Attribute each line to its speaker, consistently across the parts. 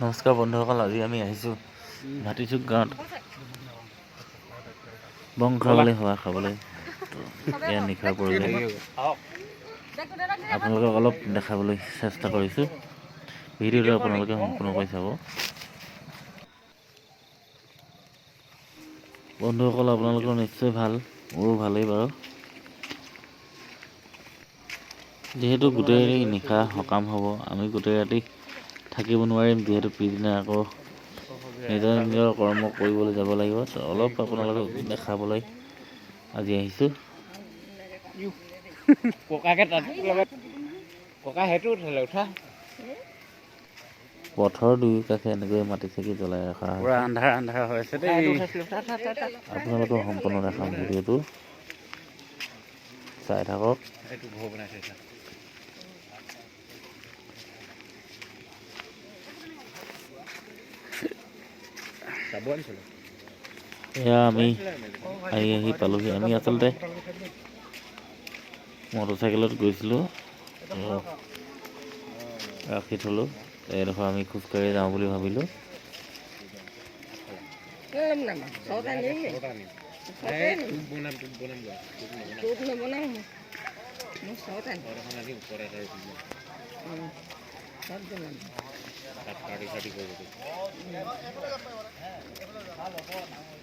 Speaker 1: নমস্কাৰ বন্ধুসকল আজি আমি আহিছোঁ ভাতিচুক গাঁৱত বং খাবলৈ হোৱা খাবলৈ। এয়া নিশাৰ পৰিৱেশ আপোনালোকক অলপ দেখাবলৈ চেষ্টা কৰিছোঁ। ভিডিঅ'টো আপোনালোকে সম্পূৰ্ণকৈ চাব। বন্ধুসকল আপোনালোকৰ নিশ্চয় ভাল মোৰো ভালেই বাৰু। যিহেতু গোটেই নিশা সকাম হ'ব আমি গোটেই ৰাতি থাকিব নোৱাৰিম যিহেতু পিছদিনা আকৌ নিজৰ নিজৰ কৰ্ম কৰিবলৈ যাব লাগিব। অলপ আপোনালোকক দেখাবলৈ আজি আহিছোঁ।
Speaker 2: ককাকে তাত লগত ককা সেইটো উঠালে উঠা।
Speaker 1: পথৰ দুয়ো কাষে এনেকৈ মাটি চাকি জ্বলাই ৰখা
Speaker 2: পুৰা আন্ধাৰ আন্ধাৰ হৈ আছে দেই।
Speaker 1: সম্পূৰ্ণ দেখাম ভিডিঅ'টো চাই থাকক। এয়া আমি আহি আহি পালোহি। আমি আচলতে মটৰচাইকেলত গৈছিলোঁ। ৰাখি থ'লোঁ। এইডোখৰ আমি খোজকাঢ়ি যাওঁ বুলি ভাবিলোঁ।
Speaker 2: নবনাম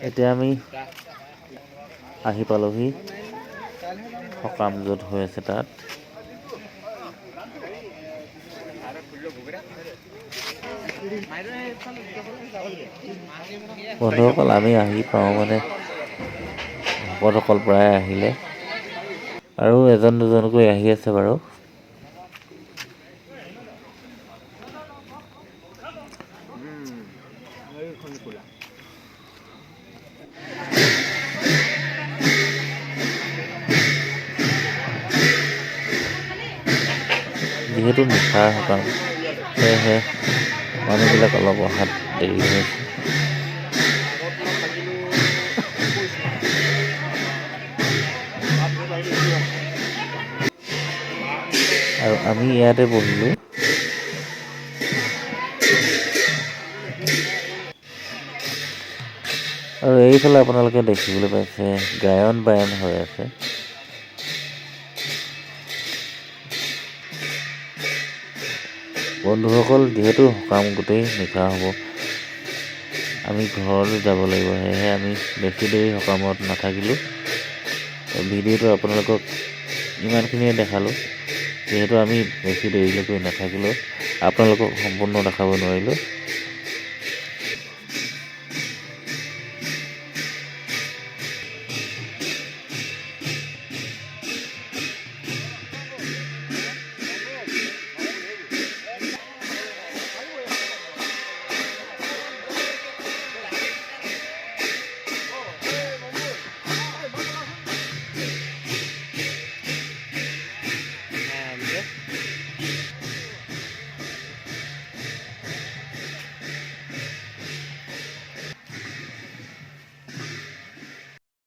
Speaker 1: এতিয়া আমি আহি পালোহি। সকাম য'ত হৈ আছে তাত। বন্ধুসকল, আমি আহি পাওঁ মানে ভকতসকল প্ৰায় আহিলে। আৰু এজন দুজনকৈ আহি আছে বাৰু। যিহেতু নিশাৰ সকাম সেয়েহে মানুহবিলাক অলপ অহাত দেৰি হৈছে আৰু আমি ইয়াতে বহিলোঁ। আৰু এইফালে আপোনালোকে দেখিবলৈ পাইছে গায়ন বায়ন হৈ আছে। বন্ধুসকল যিহেতু সকাম গোটেই নিশা হ'ব আমি ঘৰলৈ যাব লাগিব সেয়েহে আমি বেছি দেৰি সকামত নাথাকিলোঁ। ভিডিঅ'টো আপোনালোকক ইমানখিনিয়ে দেখালোঁ যিহেতু আমি বেছি দেৰিলৈকে নাথাকিলোঁ আপোনালোকক সম্পূৰ্ণ দেখাব নোৱাৰিলোঁ।